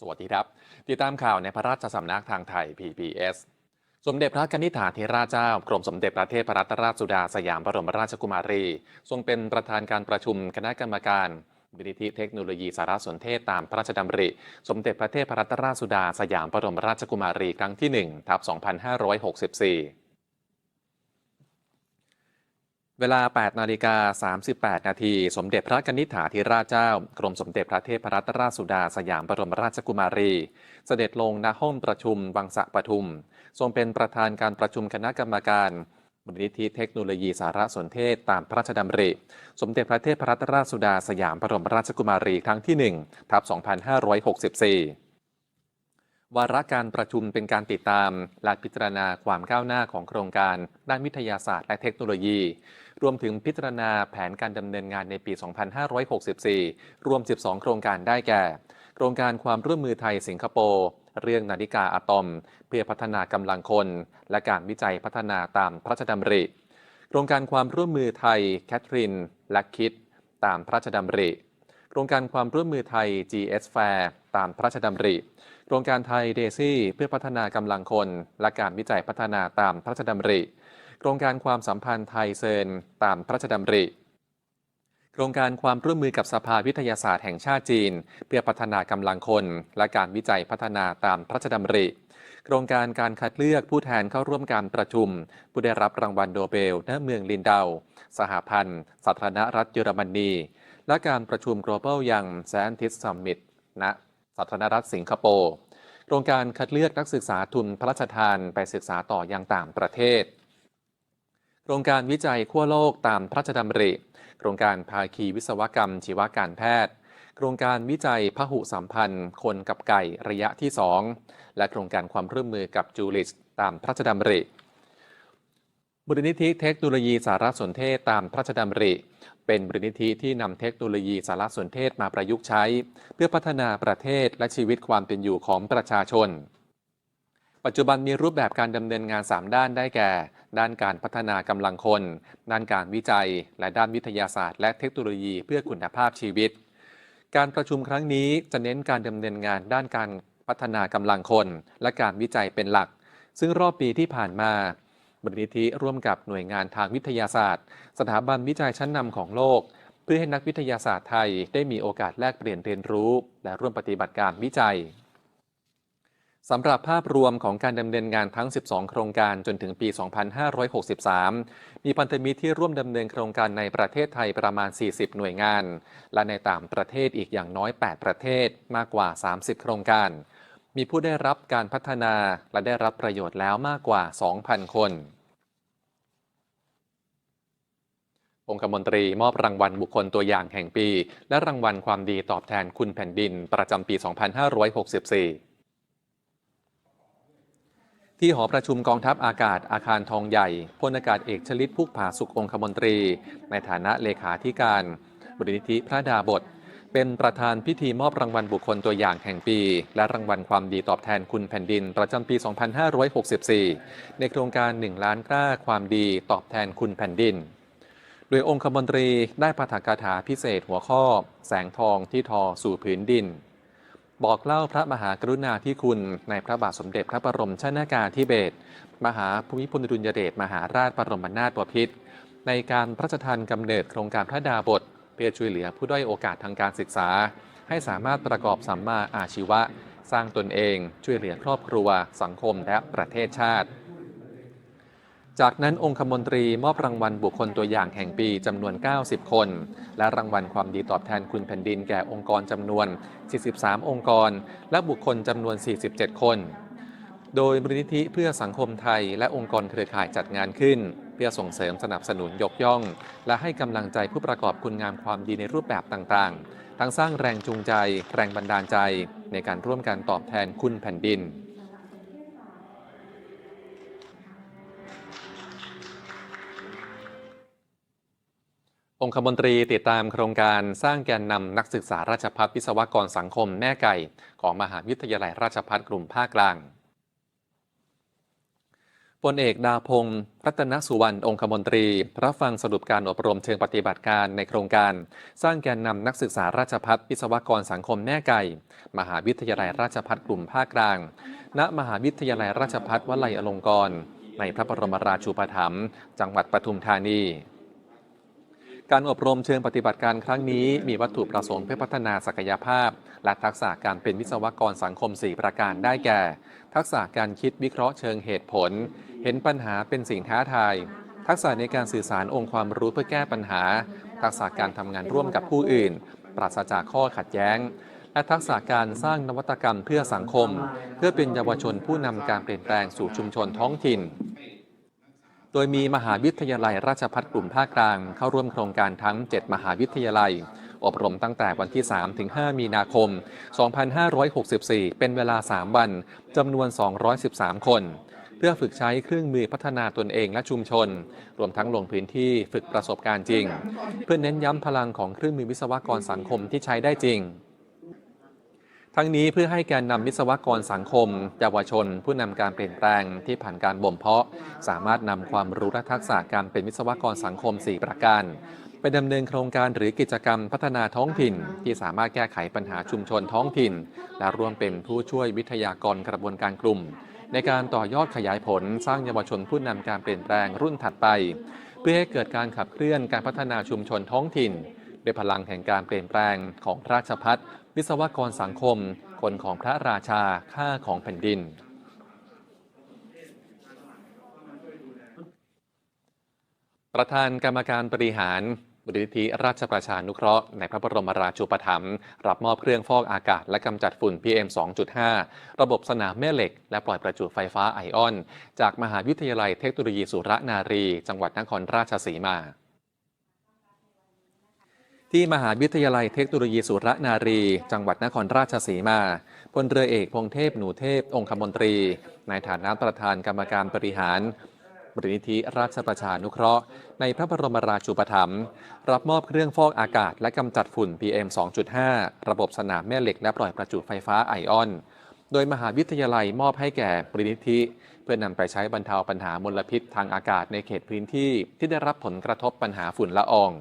สวัสดีครับ ติดตามข่าวในพระราชสำนักทางไทย PBS สมเด็จพระกนิษฐาธิราชเจ้า กรมสมเด็จพระเทพรัตนราชสุดาสยามบรมราชกุมารี ทรงเป็นประธานการประชุมคณะกรรมการมูลนิธิเทคโนโลยีสารสนเทศตามพระราชดำริ สมเด็จพระเทพรัตนราชสุดาสยามบรมราชกุมารีครั้งที่1ทับ2564 เวลา 8 นาฬิกา 38 นาที สมเด็จพระกนิษฐาธิราชเจ้า กรมสมเด็จพระเทพรัตนราชสุดาสยามบรมราชกุมารี เสด็จลงณห้องประชุมวังสะปทุม ทรงเป็นประธานการประชุมคณะกรรมการมูลนิธิเทคโนโลยีสารสนเทศตามพระราชดำริ สมเด็จพระเทพรัตนราชสุดาสยามบรมราชกุมารีครั้งที่ 1 ทับ 2564 วาระการประชุมเป็นการติดตาม และพิจารณาความก้าวหน้าของโครงการ ด้านวิทยาศาสตร์และเทคโนโลยี รวมถึงพิจารณาแผนการดำเนินงานในปี 2564 รวม 12 โครงการได้แก่ โครงการความร่วมมือไทยสิงคโปร์เรื่องนาฬิกาอะตอม เพื่อพัฒนากำลังคน และการวิจัยพัฒนาตามพระราชดำริ โครงการความร่วมมือไทยแคทริน และคิด ตามพระราชดำริ โครงการความร่วมมือไทย GS Fair ตามพระราชดำริ โครงการไทยเดซี่เพื่อพัฒนากำลังคน และการวิจัยพัฒนาตามพระราชดำริ โครงการความสัมพันธ์ไทยเซนตามพระราชดำริ โครงการความร่วมมือกับสภาวิทยาศาสตร์แห่งชาติจีน เพื่อพัฒนากำลังคน และการวิจัยพัฒนาตามพระราชดำริโครงการการคัดเลือกผู้แทนเข้าร่วมการประชุม ผู้ได้รับรางวัลโนเบลณเมืองลินเดา สหพันธ์สาธารณรัฐเยอรมนี และการประชุม Global Young Scientist Summit ณสาธารณรัฐสิงคโปร์โครงการคัดเลือกนักศึกษาทุนพระราชทานไปศึกษาต่อยังต่างประเทศ โครงการวิจัยขั้วโลกตามพระราชดำริ โครงการภาคีวิศวกรรม ชีวการแพทย์ โครงการวิจัยพหุสัมพันธ์ คนกับไก่ระยะที่ 2 และโครงการความร่วมมือกับจูลิสตามพระราชดำริมูลนิธิเทคโนโลยีสารสนเทศตามพระราชดำริ เป็นมูลนิธิที่นำเทคโนโลยีสารสนเทศมาประยุกต์ใช้ เพื่อพัฒนาประเทศและชีวิตความเป็นอยู่ของประชาชน ปัจจุบันมีรูปแบบการดำเนินงาน 3 ด้านได้แก่ ด้านการพัฒนากำลังคน ด้านการวิจัย และด้านวิทยาศาสตร์ และเทคโนโลยีเพื่อคุณภาพชีวิต การประชุมครั้งนี้จะเน้นการดำเนินงานด้านการพัฒนากำลังคน และการวิจัยเป็นหลัก ซึ่งรอบปีที่ผ่านมา มูลนิธิร่วมกับหน่วยงานทางวิทยาศาสตร์ สถาบันวิจัยชั้นนำของโลก เพื่อให้นักวิทยาศาสตร์ไทยได้มีโอกาสแลกเปลี่ยนเรียนรู้ และร่วมปฏิบัติการวิจัยสำหรับภาพรวมของการดำเนินงานทั้ง 12 โครงการจนถึงปี 2563 มีพันธมิตรที่ร่วมดำเนินโครงการในประเทศไทยประมาณ 40 หน่วยงาน และในต่างประเทศอีกอย่างน้อย 8 ประเทศมากกว่า 30 โครงการ มีผู้ได้รับการพัฒนาและได้รับประโยชน์แล้วมากกว่า 2,000 คน องคมนตรีมอบรางวัลบุคคลตัวอย่างแห่งปี และรางวัลความดีตอบแทนคุณแผ่นดินประจำปี 2564ที่หอประชุมกองทัพอากาศอาคารทองใหญ่พลอากาศเอกชลิตพุกผาสุของคมนตรี ในฐานะเลขาธิการบรินิธิพระดาบท เป็นประธานพิธีมอบรางวัลบุคคลตัวอย่างแห่งปี และรางวัลความดีตอบแทนคุณแผ่นดิน ประจำปี 2564 ในโครงการ 1 ล้านกล้าความดีตอบแทนคุณแผ่นดิน โดยองคมนตรีได้ปาฐกถาพิเศษหัวข้อ แสงทองที่ทอสู่ผืนดิน บอกเล่าพระมหากรุณาธิคุณในพระบาทสมเด็จพระบรมชนากาธิเบศรมหาภูมิพลอดุลยเดชมหาราชบรมนาถบพิตรในการพระราชทานกำเนิดโครงการพระดาบท พื่อช่วยเหลือผู้ด้อยโอกาสทางการศึกษา ให้สามารถประกอบสัมมาอาชีวะ สร้างตนเอง ช่วยเหลือครอบครัว สังคมและประเทศชาติ จากนั้นองคมนตรีมอบรางวัลบุคคลตัวอย่างแห่งปีจำนวน 90 คน และรางวัลความดีตอบแทนคุณแผ่นดินแก่องค์กรจำนวน 43 องค์กร และบุคคลจำนวน 47 คน โดยมูลนิธิเพื่อสังคมไทยและองค์กรเครือข่ายจัดงานขึ้น พื่อส่งเสริมสนับสนุนยกย่อง และให้กำลังใจผู้ประกอบคุณงามความดีในรูปแบบต่างๆ ทั้งสร้างแรงจูงใจ แรงบันดาลใจ ในการร่วมกันตอบแทนคุณแผ่นดินองคมนตรีติดตามโครงการสร้างแกนนำนักศึกษาราชพัฒวิศวกรสังคมแม่ไก่ ของมหาวิทยาลัยราชพัฒกลุ่มภาคกลาง พลเอกดาพงศ์รัตนสุวรรณองคมนตรี รับฟังสรุปการอบรมเชิงปฏิบัติการในโครงการ สร้างแกนนำนักศึกษาราชพัฒวิศวกรสังคมแม่ไก่ มหาวิทยาลัยราชพัฒกลุ่มภาคกลาง ณมหาวิทยาลัยราชพัฒวลัยอลงกรณ์ในพระบรมราชูปถัมภ์จังหวัดปทุมธานีการอบรมเชิงปฏิบัติการครั้งนี้มีวัตถุประสงค์เพื่อพัฒนาศักยภาพ และทักษะการเป็นวิศวกรสังคม 4 ประการได้แก่ ทักษะการคิดวิเคราะห์เชิงเหตุผล เห็นปัญหาเป็นสิ่งท้าทาย ทักษะในการสื่อสารองค์ความรู้เพื่อแก้ปัญหา ทักษะการทำงานร่วมกับผู้อื่น ปราศจากข้อขัดแย้ง และทักษะการสร้างนวัตกรรมเพื่อสังคม เพื่อเป็นเยาวชนผู้นำการเปลี่ยนแปลงสู่ชุมชนท้องถิ่น โดยมีมหาวิทยาลัยราชพัฒกลุ่มภาคกลาง เข้าร่วมโครงการทั้ง 7 มหาวิทยาลัยอบรมตั้งแต่วันที่ 3 ถึง 5 มีนาคม 2564 เป็นเวลา 3 วัน จำนวน 213 คน เพื่อฝึกใช้เครื่องมือพัฒนาตนเองและชุมชน รวมทั้งลงพื้นที่ฝึกประสบการณ์จริง เพื่อเน้นย้ำพลังของเครื่องมือวิศวกรสังคมที่ใช้ได้จริง ทั้งนี้เพื่อให้แกนนำวิศวกรสังคมเยาวชน ผู้นำการเปลี่ยนแปลงที่ผ่านการบ่มเพาะ สามารถนำความรู้และทักษะการเป็นวิศวกรสังคม 4 ประการ ไปดำเนินโครงการหรือกิจกรรมพัฒนาท้องถิ่น ที่สามารถแก้ไขปัญหาชุมชนท้องถิ่น และร่วมเป็นผู้ช่วยวิทยากรกระบวนการกลุ่ม ในการต่อยอดขยายผลสร้างเยาวชนผู้นำการเปลี่ยนแปลงรุ่นถัดไป เพื่อให้เกิดการขับเคลื่อนการพัฒนาชุมชนท้องถิ่นด้วยพลังแห่งการเปลี่ยนแปลงของราชพัฒวิศวกรสังคม คนของพระราชาข้าของแผ่นดิน ประธานกรรมการบริหารบริธิราชประชานุเคราะห์ในพระบรมราชูปถัมภ์รับมอบเครื่องฟอกอากาศและกำจัดฝุ่น PM 2.5 ระบบสนามแม่เหล็ก และปล่อยประจุไฟฟ้าไอออน จากมหาวิทยาลัยเทคโนโลยีสุรนารี จังหวัดนครราชสีมาที่มหาวิทยาลัยเทคโนโลยีสุรนารี จังหวัดนครราชสีมา พลเรือเอกพงเทพหนูเทพ องคมนตรี ในฐานะประธานกรรมการบริหาร บริธิราชประชานุเคราะห์ ในพระบรมราชูปถัมภ์รับมอบเครื่องฟอกอากาศและกำจัดฝุ่น PM 2.5 ระบบสนามแม่เหล็กและปล่อยประจุไฟฟ้าไอออน โดยมหาวิทยาลัยมอบให้แก่บริธิ เพื่อนำไปใช้บรรเทาปัญหามลพิษทางอากาศในเขตพื้นที่ที่ได้รับผลกระทบปัญหาฝุ่นละออง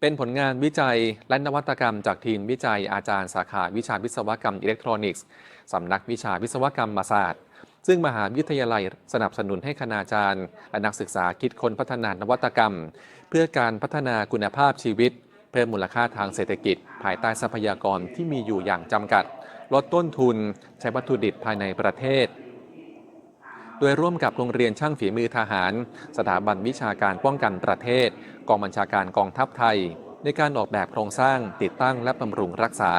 เป็นผลงานวิจัยและนวัตกรรมจากทีมวิจัยอาจารย์สาขาวิชาวิศวกรรมอิเล็กทรอนิกส์ สำนักวิชาวิศวกรรมศาสตร์ ซึ่งมหาวิทยาลัยสนับสนุนให้คณาจารย์และนักศึกษาคิดค้นพัฒนานวัตกรรม เพื่อการพัฒนาคุณภาพชีวิต เพิ่มมูลค่าทางเศรษฐกิจ ภายใต้ทรัพยากรที่มีอยู่อย่างจำกัด ลดต้นทุน ใช้วัตถุดิบภายในประเทศ โดยร่วมกับโรงเรียนช่างฝีมือทหาร สถาบันวิชาการป้องกันประเทศ กองบัญชาการกองทัพไทย ในการออกแบบโครงสร้างติดตั้งและบำรุงรักษา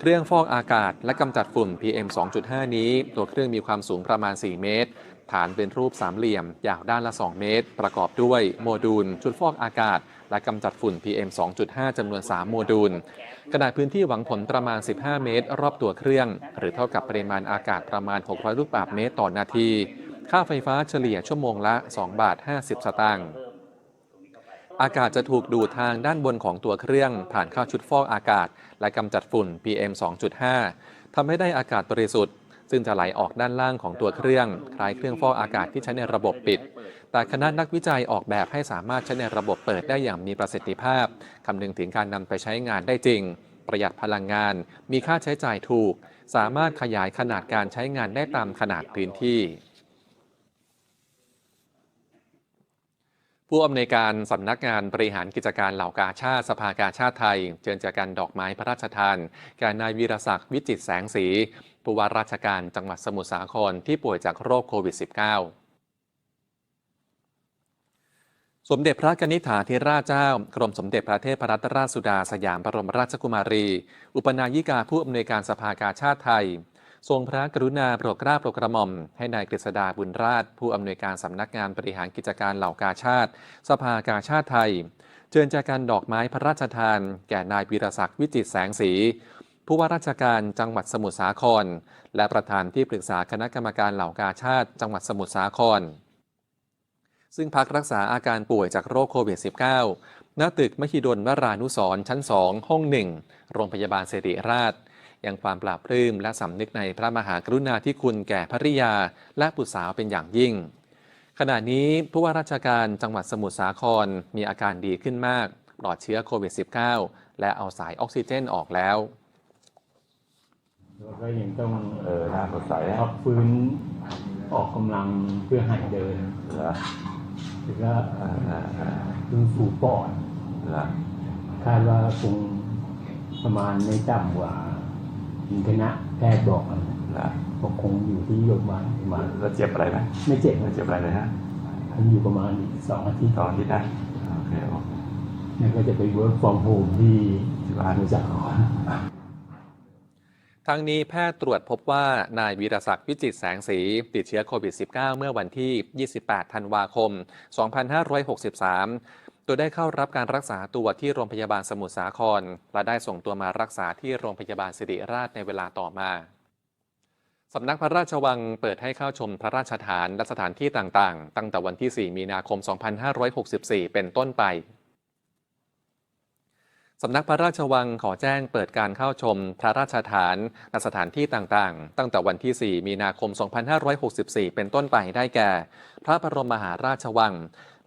เครื่องฟอกอากาศและกำจัดฝุ่น PM 2.5 นี้ ตัวเครื่องมีความสูงประมาณ 4 เมตร ฐานเป็นรูปสามเหลี่ยม ยาวด้านละ 2 เมตร ประกอบด้วยโมดูล ชุดฟอกอากาศ และกำจัดฝุ่น PM 2.5 จำนวน 3 โมดูล ขนาดพื้นที่หวังผลประมาณ 15 เมตร รอบตัวเครื่อง หรือเท่ากับปริมาณอากาศประมาณ 600 ลูกบาศก์เมตรต่อนาที ค่าไฟฟ้าเฉลี่ยชั่วโมงละ 2 บาท 50 สตางค์ อากาศจะถูกดูดทางด้านบนของตัวเครื่อง ผ่านเข้าชุดฟอกอากาศ และกำจัดฝุ่น PM 2.5ทำให้ได้อากาศบริสุทธิ์ ซึ่งจะไหลออกด้านล่างของตัวเครื่อง คล้ายเครื่องฟอกอากาศที่ใช้ในระบบปิด แต่คณะนักวิจัยออกแบบให้สามารถใช้ในระบบเปิดได้อย่างมีประสิทธิภาพคำนึงถึงการนำไปใช้งานได้จริง ประหยัดพลังงาน มีค่าใช้จ่ายถูก สามารถขยายขนาดการใช้งานได้ตามขนาดพื้นที่ ผู้อำนวยการสำนักงานบริหารกิจการเหล่ากาชาติสภากาชาติไทยเชิญจากการดอกไม้พระราชทานแก่นายวีรศักดิ์วิจิตแสงสีผู้ว่าราชการจังหวัดสมุทรสาครที่ป่วยจากโรคโควิด -19 สมเด็จพระกนิษฐาธิราชเจ้า กรมสมเด็จพระเทพรัตนราชสุดาสยามบรมราชกุมารี อุปนายิกาผู้อำนวยการสภากาชาติไทย ทรงพระกรุณาโปรดเกล้าโปรดกระหม่อม ให้นายกฤษดาบุญราช ผู้อำนวยการสำนักงานบริหารกิจการเหล่ากาชาติ สภากาชาติไทยเชิญจากการดอกไม้พระราชทาน แก่นายวีรศักดิ์วิจิตแสงสี ผู้ว่าราชการจังหวัดสมุทรสาคร และประธานที่ปรึกษาคณะกรรมการเหล่ากาชาติ จังหวัดสมุทรสาคร ซึ่งพักรักษาอาการป่วยจากโรคโควิด -19 ณตึกมหิดลวรานุสรชั้น 2 ห้อง 1 โรงพยาบาลเสรีราช ยังความปราบปลื้มและสำนึกในพระมหากรุณาธิคุณแก่ภริยาและบุตรสาวเป็นอย่างยิ่ง ขณะนี้ผู้ว่าราชการจังหวัดสมุทรสาครมีอาการดีขึ้นมากปลอดเชื้อโควิด -19 และเอาสายออกซิเจนออกแล้วแล้วก็ยังต้องเออหน้าสดใสนะพักฟื้นออกกำลังเพื่อหัดเดินเหรอแล้วก็อ่าอ่าอ่าฟื้นฟูปอดเหรอคาดว่าคงประมาณไม่ต่ำกว่าที่ คณะแพทย์บอกนะเหรอก็คงอยู่ที่โรงพยาบาลประมาณแล้วเจ็บอะไรไหมไม่เจ็บไม่นะเจ็บอะไรเลยฮะคงอยู่ประมาณอีกสองอาทิตย์ตอนที่ได้โอเคโอเคนั่นก็จะไปเวิร์กฟอร์มโฮมที่ที่บ้านสมุทรสาครทั้งนี้แพทย์ตรวจพบว่านายวีรศักดิ์วิจิตรแสงสี ติดเชื้อโควิด -19 เมื่อวันที่ 28 ธันวาคม 2563 โดยได้เข้ารับการรักษาตัวที่โรงพยาบาลสมุทรสาคร และได้ส่งตัวมารักษาที่โรงพยาบาลสิริราชในเวลาต่อมาสำนักพระราชวังเปิดให้เข้าชมพระราชฐานและสถานที่ต่างๆ ตั้งแต่วันที่ 4 มีนาคม 2564 เป็นต้นไป สำนักพระราชวังขอแจ้งเปิดการเข้าชมพระราชฐานและสถานที่ต่างๆ ตั้งแต่วันที่ 4 มีนาคม 2564 เป็นต้นไปได้แก่ พระบรมมหาราชวัง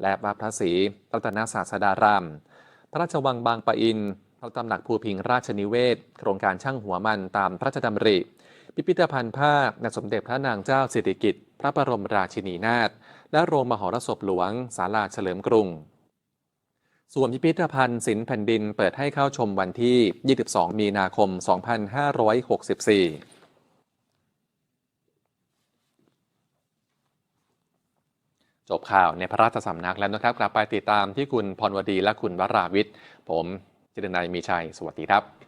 และวัดพระศรีรัตนศาสดาราม พระราชวังบางปะอิน พระตำหนักภูพิงราชนิเวศ โครงการช่างหัวมันตามพระราชดำริ พิพิธภัณฑ์ภาพในสมเด็จพระนางเจ้าสิริกิติ์ พระบรมราชินีนาถ และโรงมหรสพหลวง ศาลาเฉลิมกรุง ส่วนพิพิธภัณฑ์ศิลป์แผ่นดินเปิดให้เข้าชมวันที่ 22 มีนาคม 2564จบข่าวในพระราชสำนักแล้วนะครับ กลับไปติดตามที่คุณพรวดีและคุณวราวิทย์ ผมจิรนัยมีชัย สวัสดีครับ